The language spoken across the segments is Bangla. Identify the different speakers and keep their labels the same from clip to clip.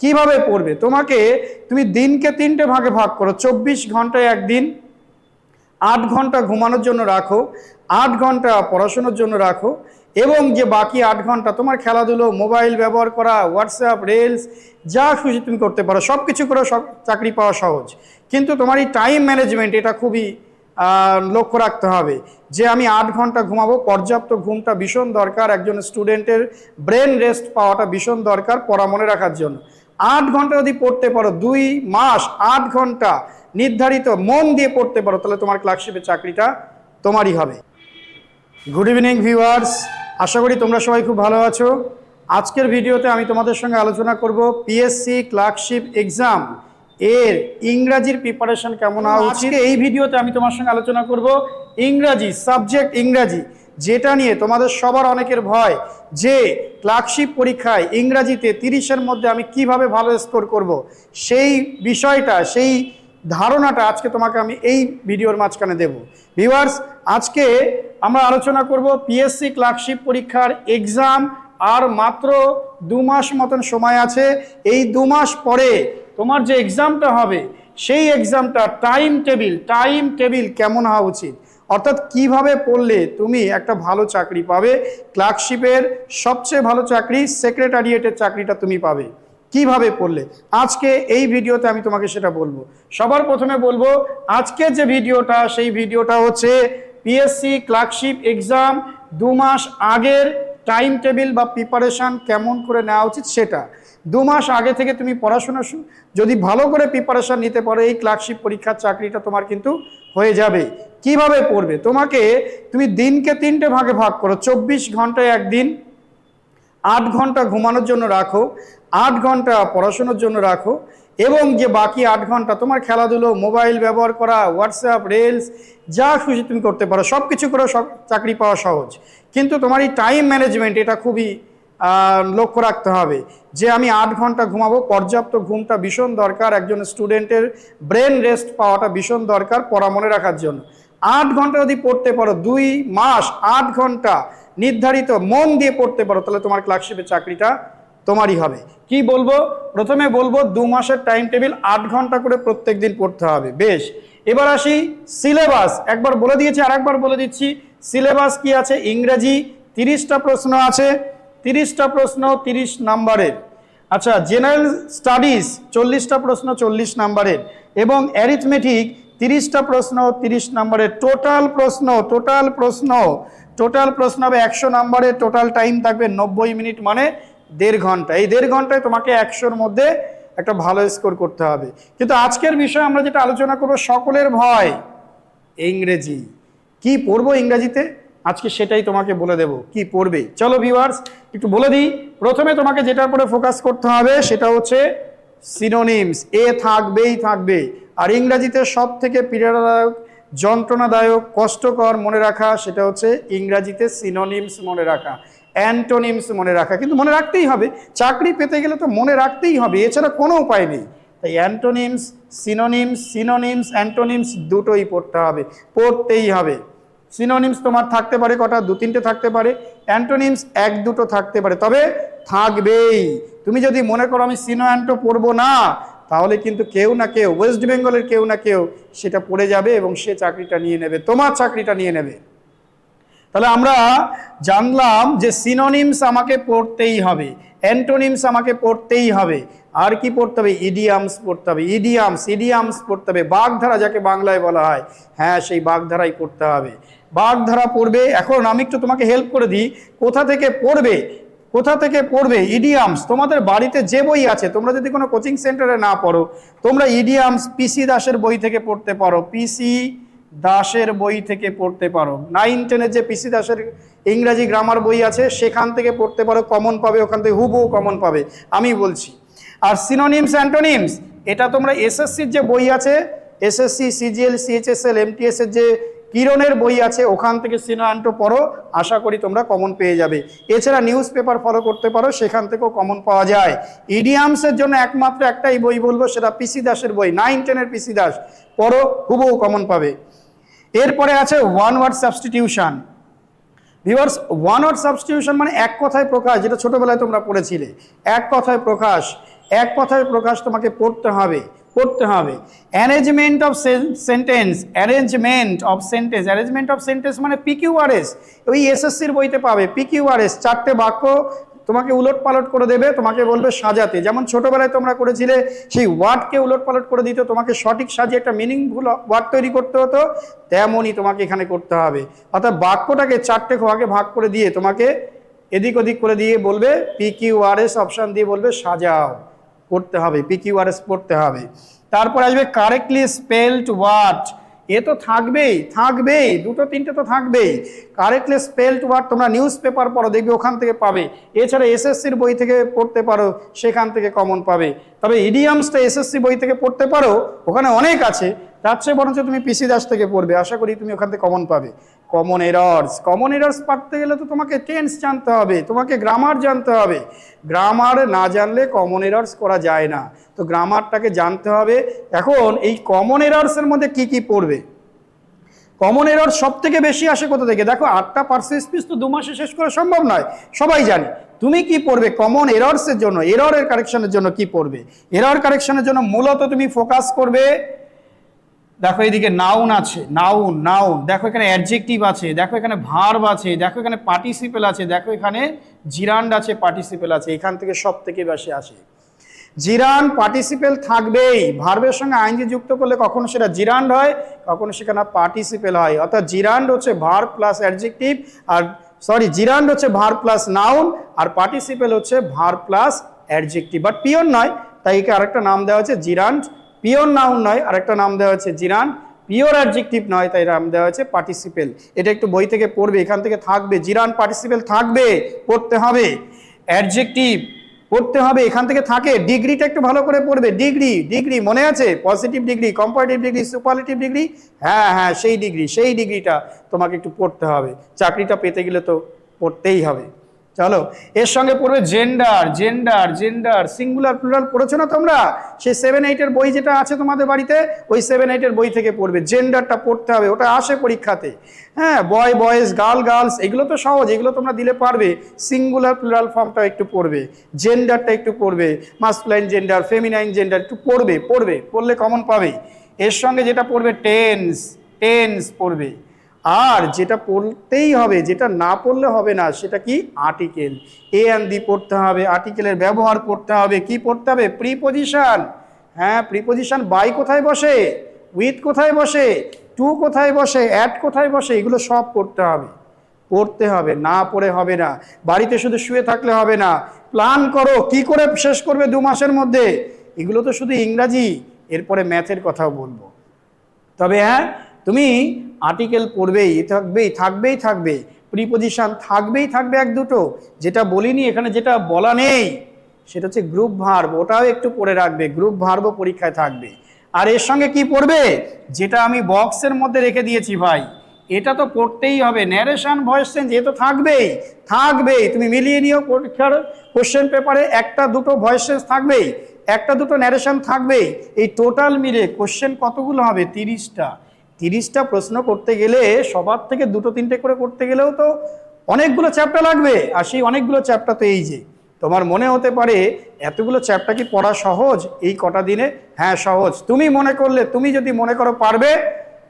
Speaker 1: কীভাবে পড়বে? তোমাকে তুমি দিনকে তিনটে ভাগে ভাগ করো। চব্বিশ ঘন্টায় একদিন, আট ঘণ্টা ঘুমানোর জন্য রাখো, আট ঘণ্টা পড়াশোনার জন্য রাখো এবং যে বাকি আট ঘণ্টা তোমার খেলাধুলো, মোবাইল ব্যবহার করা, হোয়াটসঅ্যাপ, রিলস, যা খুশি তুমি করতে পারো। সব কিছু করে সব চাকরি পাওয়া সহজ। কিন্তু তোমার এই টাইম ম্যানেজমেন্ট, এটা খুবই লক্ষ্য রাখতে হবে যে আমি আট ঘণ্টা ঘুমাবো। পর্যাপ্ত ঘুমটা ভীষণ দরকার। একজন স্টুডেন্টের ব্রেন রেস্ট পাওয়াটা ভীষণ দরকার পড়া মনে রাখার জন্য। আট ঘণ্টা যদি পড়তে পারো দুই মাস আট ঘণ্টা নির্ধারিত মন দিয়ে পড়তে পারো তাহলে তোমার ক্লার্কশিপের চাকরিটা তোমারই হবে। গুড ইভিনিং ভিউয়ার্স আশা করি তোমরা সবাই খুব ভালো আছো। আজকের ভিডিওতে আমি তোমাদের সঙ্গে আলোচনা করব পিএসসি ক্লার্কশিপ এক্সাম এর ইংরাজির প্রিপারেশন কেমন হওয়া উচিত। এই ভিডিওতে আমি তোমার সঙ্গে আলোচনা করব ইংরাজি সাবজেক্ট ইংরাজি। যেটা নিয়ে তোমাদের সবার অনেকের ভয়, যে ক্লার্কশিপ পরীক্ষায় ইংরাজিতে তিরিশের মধ্যে আমি কীভাবে ভালো স্কোর করব, সেই বিষয়টা, সেই ধারণাটা আজকে তোমাকে আমি এই ভিডিওর মাঝখানে দেব। ভিউয়ার্স, আজকে আমরা আলোচনা করব পিএসসি ক্লার্কশিপ পরীক্ষার এক্সাম, আর মাত্র দু মাস মতন সময় আছে। এই দু মাস পরে তোমার যে এক্সামটা হবে সেই এক্সামটা টাইম টেবিল টাইম টেবিল কেমন হওয়া উচিত? অর্থাৎ কীভাবে পড়লে তুমি একটা ভালো চাকরি পাবে? ক্লার্কশিপের সবচেয়ে ভালো চাকরি সেক্রেটারিয়েটের চাকরিটা তুমি পাবে। কীভাবে পড়লে? আজকে এই ভিডিওতে আমি তোমাকে সেটা বলব। সবার প্রথমে বলব, আজকে যে ভিডিওটা, সেই ভিডিওটা হচ্ছে পিএসসি ক্লার্কশিপ এক্সাম দু মাস আগের টাইম টেবিল বা প্রিপারেশন কেমন করে নেওয়া উচিত সেটা। দু মাস আগে থেকে তুমি পড়াশোনা যদি ভালো করে প্রিপারেশন নিতে পারো, এই ক্লার্কশিপ পরীক্ষার চাকরিটা তোমার কিন্তু হয়ে যাবে। কীভাবে পড়বে? তোমাকে তুমি দিনকে তিনটে ভাগে ভাগ করো, চব্বিশ ঘন্টায় একদিন, আট ঘণ্টা ঘুমানোর জন্য রাখো, আট ঘণ্টা পড়াশোনার জন্য রাখো, এবং যে বাকি আট ঘণ্টা তোমার খেলাধুলো মোবাইল ব্যবহার করা হোয়াটসঅ্যাপ রিলস যা খুশি তুমি করতে পারো সব কিছু করে সব চাকরি পাওয়া সহজ। কিন্তু তোমার এই টাইম ম্যানেজমেন্ট এটা খুবই লক্ষ্য রাখতে হবে যে আমি আট ঘণ্টা ঘুমাবো, পর্যাপ্ত ঘুমটা ভীষণ দরকার, একজন স্টুডেন্টের ব্রেন রেস্ট পাওয়াটা ভীষণ দরকার পড়া মনে রাখার জন্য। আট ঘণ্টা যদি পড়তে পারো, দুই মাস আট ঘণ্টা নির্ধারিত মন দিয়ে পড়তে পারো, তাহলে তোমার ক্লার্কশিপের চাকরিটা তোমারই হবে। কি বলব? প্রথমে বলব, দু মাসের টাইম টেবিল আট ঘণ্টা করে প্রত্যেক দিন পড়তে হবে। বেশ, এবার আসি সিলেবাস একবার বলে দিয়েছি আর একবার বলে দিচ্ছি সিলেবাস কি আছে? ইংরেজি তিরিশটা প্রশ্ন আছে। তিরিশটা প্রশ্ন, তিরিশ নাম্বারের। আচ্ছা জেনারেল স্টাডিজ চল্লিশটা প্রশ্ন, চল্লিশ নাম্বারের। এবং অ্যারিথমেটিক তিরিশটা প্রশ্ন, তিরিশ নাম্বারের। টোটাল প্রশ্ন টোটাল প্রশ্ন। টোটাল প্রশ্ন হবে একশো নাম্বারের। টোটাল টাইম থাকবে নব্বই মিনিট মানে দেড় ঘণ্টা। এই দেড় ঘন্টায় তোমাকে একশোর মধ্যে একটা ভালো স্কোর করতে হবে। কিন্তু আজকের বিষয়ে আমরা যেটা আলোচনা করব, সকলের ভয়, ইংরেজি। কি পড়ব ইংরেজিতে? আজকে সেটাই তোমাকে বলে দেব, কি পড়বে। চলো ভিউয়ার্স একটু বলে দিই। প্রথমে তোমাকে যেটার উপরে ফোকাস করতে হবে, সেটা হচ্ছে সিনোনিমস এ থাকবেই থাকবে। আর ইংরাজিতে সব থেকে পীড়াদায়ক, যন্ত্রণাদায়ক, কষ্টকর মনে রাখা, সেটা হচ্ছে ইংরাজিতে সিনোনিমস মনে রাখা অ্যান্টোনিমস মনে রাখা। কিন্তু মনে রাখতেই হবে, চাকরি পেতে গেলে তো মনে রাখতেই হবে, এছাড়া কোনো উপায় নেই। তাই অ্যান্টোনিমস সিনোনিমস সিনোনিমস অ্যান্টোনিমস দুটোই পড়তে হবে, পড়তেই হবে। সিনোনিমস তোমার থাকতে পারে, কটা? দু, তিনটে থাকতে পারে। অ্যান্টোনিমস এক, দুটো থাকতে পারে। তবে থাকবেই। তুমি যদি মনে করো আমি সিনো অ্যান্টো পড়ব না, তাহলে কিন্তু কেউ না কেউ ওয়েস্ট বেঙ্গলের কেউ না কেউ সেটা পড়ে যাবে এবং সে চাকরিটা নিয়ে নেবে, তোমার চাকরিটা নিয়ে নেবে। তাহলে আমরা জানলাম যে সিনোনিমস আমাকে পড়তেই হবে অ্যান্টোনিমস আমাকে পড়তেই হবে। আর কি পড়তে হবে? ইডিয়ামস পড়তে হবে। ইডিয়ামস ইডিয়ামস পড়তে হবে। বাগধারা যাকে বাংলায় বলা হয় হ্যাঁ সেই বাগধারাই পড়তে হবে। বাগধারা পড়বে, এখন আমি একটু তোমাকে হেল্প করে দিই, কোথা থেকে পড়বে? কোথা থেকে পড়বে? ইডিয়ামস তোমাদের বাড়িতে যে বই আছে, তোমরা যদি কোনো কোচিং সেন্টারে না পড়ো, তোমরা ইডিয়ামস পিসি দাসের বই থেকে পড়তে পারো। পিসি দাসের বই থেকে পড়তে পারো। নাইন, টেনের যে পিসি দাসের ইংরাজি গ্রামার বই আছে, সেখান থেকে পড়তে পারো কমন পাবে, ওখান থেকে হুবহু কমন পাবে, আমি বলছি। আর সিনোনিমস অ্যান্টোনিমস এটা তোমরা এসএসসির যে বই আছে এসএসসি সিজিএল সিএইচএসএল এমটিএসের যে কিরণের বই আছে, ওখান থেকে সিনো অ্যান্টো পড়ো, আশা করি তোমরা কমন পেয়ে যাবে। এছাড়া নিউজ পেপার ফলো করতে পারো, সেখান থেকেও কমন পাওয়া যায়। ইডিয়ামসের জন্য একমাত্র একটাই বই বলব, সেটা পিসি দাসের বই নাইন টেনের পিসি দাস। পড়ো, হুবহু কমন পাবে। এরপরে আছে one word substitution viewers one word substitution মানে এক কথায় প্রকাশ, যেটা ছোটবেলায় তোমরা পড়েছিলে। এক কথায় প্রকাশ, এক কথায় প্রকাশ তোমাকে পড়তে হবে। পড়তে হবে। Arrangement of sentence arrangement of sentence arrangement of sentence মানে পিকিউআরএস ওই এসএসসির বইতে পাবে পিকিউআরএস চারটে বাক্য তোমাকে উলট পালট করে দেবে, তোমাকে বলবে সাজাতে। যেমন ছোটবেলায় তোমরা করেছিলে, সেই ওয়ার্ডকে উলট পালট করে দিত, তোমাকে সঠিক সাজিয়ে একটা মিনিংফুল ওয়ার্ড তৈরি করতে হতো, তেমনই তোমাকে এখানে করতে হবে। অর্থাৎ বাক্যটাকে চারটে ভাগে ভাগ করে দিয়ে তোমাকে এদিক ওদিক করে দিয়ে বলবে পি পিকিউআরএস অপশান দিয়ে বলবে সাজাও। পড়তে হবে পিকিউআরএস পড়তে হবে। তারপর আসবে কারেক্টলি স্পেলড ওয়ার্ড এ তো থাকবেই থাকবেই, দুটো তিনটে তো থাকবেই। কারেক্টলি স্পেলড ওয়ার্ড তোমরা নিউজ পেপার পড়ো, দেখবে ওখান থেকে পাবে। এছাড়া এসএসসির বই থেকে পড়তে পারো, সেখান থেকে কমন পাবে। তবে ইডিয়ামসটা এসএসসি বই থেকে পড়তে পারো, ওখানে অনেক আছে। তার চেয়ে বরঞ্চ তুমি পিসি দাস থেকে পড়বে, আশা করি তুমি ওখান থেকে কমন পাবে। কমন এরর্স কমন এরর্স পড়তে গেলে তো তোমাকে টেন্স জানতে হবে, তোমাকে গ্রামার জানতে হবে। গ্রামার না জানলে কমন এরর্স করা যায় না। তো গ্রামারটাকে জানতে হবে। এখন এই কমন এরর্সের মধ্যে কি কি পড়বে? কমন এরর সব থেকে বেশি আসে কোথা থেকে? দেখো, আটটা পার্সেন্ট স্পিচ তো দু মাসে শেষ করা সম্ভব নয়। সবাই জানে। তুমি কি পড়বে কমন এরর্সের জন্য? এররের কারেকশনের জন্য কি পড়বে? এরর কারেকশনের জন্য মূলত তুমি ফোকাস করবে দেখো এদিকে নাউন আছে নাউন নাউন দেখো এখানে অ্যাডজেক্টিভ আছে, দেখো এখানে ভার্ব আছে, দেখো এখানে পার্টিসিপেল আছে, দেখো এখানে জিরান্ড আছে পার্টিসিপেল আছে, এখান থেকে সব থেকে বেশি আসে। জিরান পার্টিসিপেল থাকবেই ভার্বের সঙ্গে আইনজি যুক্ত করলে কখনো সেটা জিরান্ড হয়, কখনো সেখানে পার্টিসিপেল হয়। অর্থাৎ জিরান্ড হচ্ছে ভার প্লাস অ্যাডজেক্টিভ আর সরি জিরান্ড হচ্ছে ভার প্লাস নাউন আর পার্টিসিপেল হচ্ছে verb plus adjective but pure নয়, তাই একে আরেকটা নাম দেওয়া হচ্ছে জিরান্ড পিওর নাউন নয়, আরেকটা নাম দেওয়া হচ্ছে জিরান। পিওর অ্যাডজেক্টিভ নয়, তাই নাম দেওয়া হচ্ছে পার্টিসিপেল। এটা একটু বই থেকে পড়বে, এখান থেকে থাকবে। জিরান, পার্টিসিপেল থাকবে, পড়তে হবে। অ্যাডজেক্টিভ, পড়তে হবে, এখান থেকে থাকে। ডিগ্রিটা একটু ভালো করে পড়বে। ডিগ্রি ডিগ্রি, মনে আছে? Positive degree, comparative degree, superlative degree? হ্যাঁ হ্যাঁ সেই ডিগ্রি, সেই ডিগ্রিটা তোমাকে একটু পড়তে হবে। চাকরিটা পেতে গেলে তো পড়তেই হবে। চলো, এর সঙ্গে পড়বে gender gender gender singular plural পড়েছো না তোমরা? সেই সেভেন এইটের বই যেটা আছে তোমাদের বাড়িতে, ওই সেভেন এইটের বই থেকে পড়বে। জেন্ডারটা পড়তে হবে, ওটা আসে পরীক্ষাতে। হ্যাঁ বয় বয়েজ গার্ল গার্লস এগুলো তো সহজ, এগুলো তোমরা দিলে পারবে। সিঙ্গুলার প্লুরাল ফর্মটা একটু পড়বে। জেন্ডারটা একটু পড়বে। মাস্কুলাইন জেন্ডার ফেমিনাইন জেন্ডার একটু পড়বে পড়বে, পড়লে কমন পাবে। এর সঙ্গে যেটা পড়বে টেন্স টেন্স পড়বে। আর যেটা পড়তেই হবে, যেটা না পড়লে হবে না, সেটা কি? আর্টিকেল এ অ্যান্ড দি পড়তে হবে আর্টিকেলের ব্যবহার পড়তে হবে, কি পড়তে হবে? প্রিপোজিশন হ্যাঁ প্রিপোজিশন বাই কোথায় বসে? উইথ কোথায় বসে? টু কোথায় বসে? অ্যাট কোথায় বসে? এগুলো সব পড়তে হবে। পড়তে হবে, না পড়ে হবে না। বাড়িতে শুধু শুয়ে থাকলে হবে না। প্ল্যান করো, কি করে শেষ করবে দু মাসের মধ্যে? এগুলো তো শুধু ইংরাজি, এরপরে ম্যাথের কথাও বলব। তবে হ্যাঁ তুমি আর্টিকেল পড়বেই, থাকবেই থাকবেই থাকবে প্রিপোজিশন থাকবেই, থাকবে এক দুটো। যেটা বলিনি, এখানে যেটা বলা নেই, সেটা হচ্ছে গ্রুপ ভার্ব ওটাও একটু পড়ে রাখবে। গ্রুপ ভার্বও পরীক্ষায় থাকবে। আর এর সঙ্গে কি পড়বে? যেটা আমি বক্সের মধ্যে রেখে দিয়েছি ভাই। এটা তো পড়তেই হবে। ন্যারেশন ভয়েস চেঞ্জ এ তো থাকবেই। থাকবেই। তুমি মিলিয়ে নিও পরীক্ষার কোশ্চেন পেপারে একটা, দুটো ভয়েস চেঞ্জ থাকবেই। একটা, দুটো ন্যারেশন থাকবেই। এই টোটাল মিলে কোশ্চেন কতগুলো হবে? তিরিশটা। তিরিশটা প্রশ্ন করতে গেলে সবার থেকে দুটো তিনটে করে করতে গেলেও তো অনেকগুলো চ্যাপ্টার লাগবে। আর সেই অনেকগুলো চ্যাপ্টার তো এই যে, তোমার মনে হতে পারে এতগুলো চ্যাপ্টার কি পড়া সহজ? এই কটা দিনে? হ্যাঁ সহজ। তুমি মনে করলে, তুমি যদি মনে করো পারবে,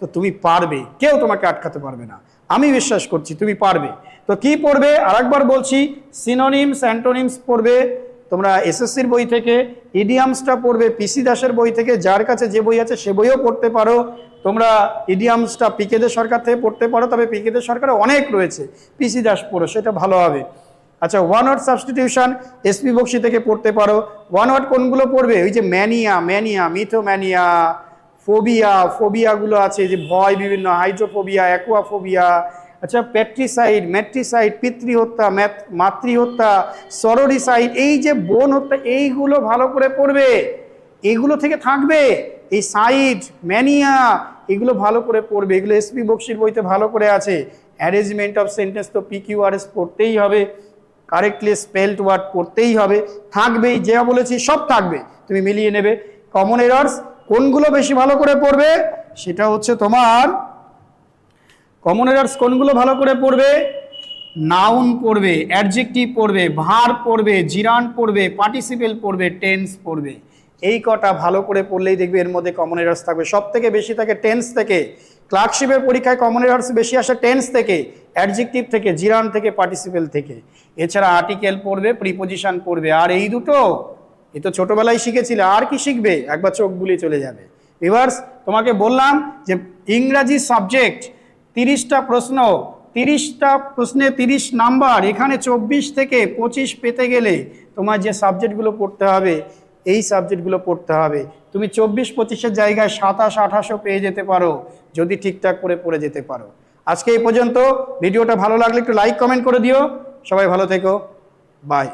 Speaker 1: তো তুমি পারবে। কেউ তোমাকে আটকাতে পারবে না। আমি বিশ্বাস করছি, তুমি পারবে। তো কি পড়বে? আরেকবার বলছি সিনোনিমস অ্যান্টোনিমস পড়বে। তোমরা এসএসসির বই থেকে, ইডিয়ামসটা পড়বে, পিসি দাসের বই থেকে, যার কাছে যে বই আছে সে বইও পড়তে পারো। তোমরা ইডিয়ামসটা পিকেদের সরকার থেকে পড়তে পারো, তবে পিকেদের সরকারে অনেক রয়েছে। পিসি দাস পড়ো, সেটা ভালো হবে। আচ্ছা one word substitution SP Bakshi থেকে পড়তে পারো। ওয়ান ওয়ার্ড কোনগুলো পড়বে? ওই যে ম্যানিয়া ম্যানিয়া, মিথোম্যানিয়া, ফোবিয়া, ফোবিয়াগুলো আছে যে ভয়, বিভিন্ন হাইড্রোফোবিয়া, অ্যাকোয়াফোবিয়া আচ্ছা প্যাট্রিসাইড ম্যাট্রিসাইড, পিতৃহত্যা মাতৃহত্যা সরোরিসাইড এই যে বোন হত্যা, এইগুলো ভালো করে পড়বে। এগুলো থেকে থাকবে। এই সাইড, ম্যানিয়া, এগুলো ভালো করে পড়বে। এগুলো এসপি বক্সির বইতে ভালো করে আছে। অ্যারেঞ্জমেন্ট অফ সেন্টেন্স তো পিকিউআরএস পড়তেই হবে। কারেক্টলি স্পেলড ওয়ার্ড পড়তেই হবে। থাকবেই, যা বলেছি সব থাকবে। তুমি মিলিয়ে নেবে। কমন এরর্স, কোনগুলো বেশি ভালো করে পড়বে? সেটা হচ্ছে তোমার কমন এরর্স কোনগুলো ভালো করে পড়বে? নাউন পড়বে অ্যাডজেক্টিভ পড়বে ভার পড়বে জিরান পড়বে পার্টিসিপেল পড়বে টেন্স পড়বে। এই কটা ভালো করে পড়লেই দেখবে এর মধ্যে কমন এরার্স থাকবে। সব থেকে বেশি থাকে টেন্স থেকে। ক্লার্কশিপের পরীক্ষায় কমন এরার্স বেশি আসে টেন্স থেকে অ্যাডজেক্টিভ থেকে জিরান থেকে পার্টিসিপেল থেকে। এছাড়া আর্টিকেল পড়বে প্রিপোজিশন পড়বে। আর এই দুটো এ তো ছোটোবেলায় শিখেছিলে, আর কি শিখবে? একবার চোখ বুলিয়ে চলে যাবে। রিভার্স তোমাকে বললাম যে ইংরাজি সাবজেক্ট তিরিশটা প্রশ্ন, তিরিশটা প্রশ্নে তিরিশ নাম্বার, এখানে চব্বিশ থেকে পঁচিশ পেতে গেলে তোমার যে সাবজেক্টগুলো পড়তে হবে, এই সাবজেক্টগুলো পড়তে হবে। তুমি চব্বিশ পঁচিশের জায়গায় সাতাশ, আঠাশও পেয়ে যেতে পারো, যদি ঠিকঠাক করে পড়ে যেতে পারো। আজকে এই পর্যন্ত, ভিডিওটা ভালো লাগলে একটু লাইক কমেন্ট করে দিও। সবাই ভালো থেকো। বাই